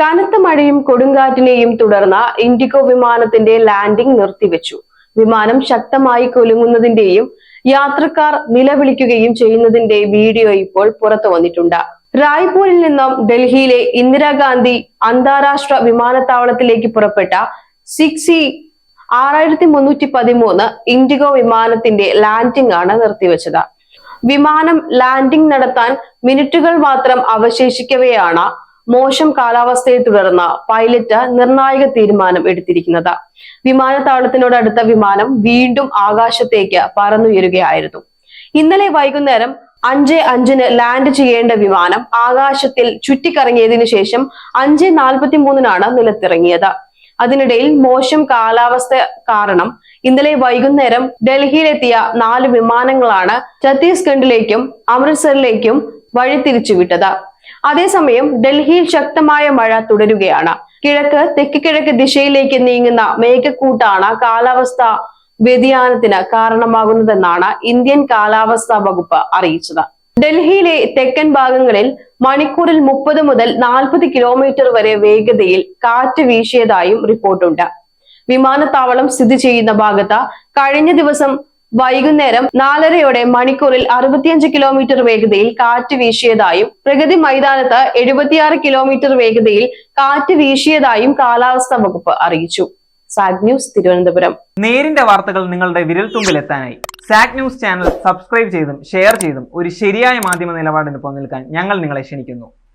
കനത്ത മഴയും കൊടുങ്കാറ്റിനെയും തുടർന്ന് ഇൻഡിഗോ വിമാനത്തിന്റെ ലാൻഡിംഗ് നിർത്തിവെച്ചു. വിമാനം ശക്തമായി കൊലുങ്ങുന്നതിന്റെയും യാത്രക്കാർ നിലവിളിക്കുകയും ചെയ്യുന്നതിന്റെ വീഡിയോ ഇപ്പോൾ പുറത്തു വന്നിട്ടുണ്ട്. റായ്പൂരിൽ നിന്നും ഡൽഹിയിലെ ഇന്ദിരാഗാന്ധി അന്താരാഷ്ട്ര വിമാനത്താവളത്തിലേക്ക് പുറപ്പെട്ട സിക്സി ആറായിരത്തി മുന്നൂറ്റി പതിമൂന്ന് ഇൻഡിഗോ വിമാനത്തിന്റെ ലാൻഡിംഗ് ആണ് നിർത്തിവെച്ചത്. വിമാനം ലാൻഡിംഗ് നടത്താൻ മിനിറ്റുകൾ മാത്രം അവശേഷിക്കവെയാണ് മോശം കാലാവസ്ഥയെ തുടർന്ന് പൈലറ്റ് നിർണായക തീരുമാനം എടുത്തിരിക്കുന്നത്. വിമാനത്താവളത്തിനോടടുത്ത വിമാനം വീണ്ടും ആകാശത്തേക്ക് പറന്നുയരുകയായിരുന്നു. ഇന്നലെ വൈകുന്നേരം അഞ്ച് അഞ്ചിന് ലാൻഡ് ചെയ്യേണ്ട വിമാനം ആകാശത്തിൽ ചുറ്റിക്കറങ്ങിയതിനു ശേഷം അഞ്ച് നാൽപ്പത്തി മൂന്നിനാണ് നിലത്തിറങ്ങിയത്. അതിനിടയിൽ മോശം കാലാവസ്ഥ കാരണം ഇന്നലെ വൈകുന്നേരം ഡൽഹിയിലെത്തിയ നാല് വിമാനങ്ങളാണ് ഛത്തീസ്ഗഡിലേക്കും അമൃത്സറിലേക്കും വഴിതിരിച്ചുവിട്ടത്. അതേസമയം ഡൽഹിയിൽ ശക്തമായ മഴ തുടരുകയാണ്. കിഴക്ക് തെക്ക് കിഴക്ക് ദിശയിലേക്ക് നീങ്ങുന്ന മേഘക്കൂട്ടാണ് കാലാവസ്ഥ വ്യതിയാനത്തിന് കാരണമാകുന്നതെന്നാണ് ഇന്ത്യൻ കാലാവസ്ഥാ വകുപ്പ് അറിയിച്ചത്. ഡൽഹിയിലെ തെക്കൻ ഭാഗങ്ങളിൽ മണിക്കൂറിൽ മുപ്പത് മുതൽ നാൽപ്പത് കിലോമീറ്റർ വരെ വേഗതയിൽ കാറ്റ് വീശിയതായും റിപ്പോർട്ടുണ്ട്. വിമാനത്താവളം സ്ഥിതി ചെയ്യുന്ന ഭാഗത്ത് കഴിഞ്ഞ ദിവസം വൈകുന്നേരം നാലരയോടെ മണിക്കൂറിൽ അറുപത്തിയഞ്ച് കിലോമീറ്റർ വേഗതയിൽ കാറ്റ് വീശിയതായും പ്രഗതി മൈതാനത്ത് എഴുപത്തിയാറ് കിലോമീറ്റർ വേഗതയിൽ കാറ്റ് വീശിയതായും കാലാവസ്ഥാ വകുപ്പ് അറിയിച്ചു. സാഗ് ന്യൂസ് തിരുവനന്തപുരം. നേരിന്റെ വാർത്തകൾ നിങ്ങളുടെ വിരൽത്തുമ്പിലെത്താനായി. സാഗ് ന്യൂസ് ചാനൽ സബ്സ്ക്രൈബ് ചെയ്തും ഷെയർ ചെയ്തും ഒരു ശരിയായ മാധ്യമ നിലപാടിന് പോകാൻ ഞങ്ങൾ നിങ്ങളെ ക്ഷണിക്കുന്നു.